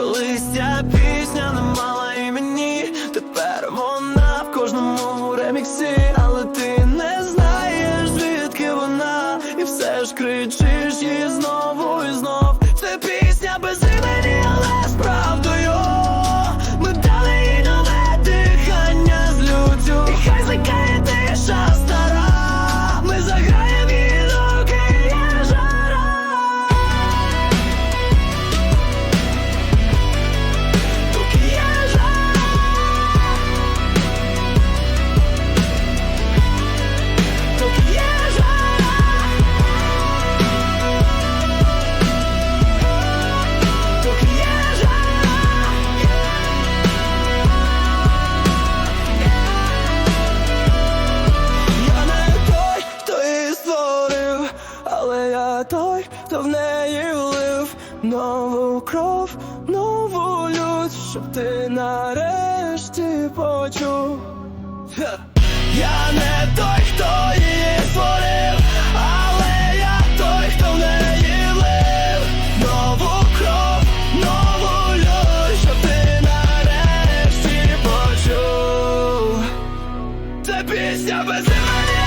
Колись ця пісня не мала імені, тепер вона в кожному реміксі, але ти не знаєш, звідки вона, і все ж кричиш її знову і знову. той, хто в неї влив нову кров, нову лють, щоб ти нарешті почув. Я не той, хто її створив, але я той, хто в неї влив нову кров, нову лють, щоб ти нарешті почув. Це пісня без імені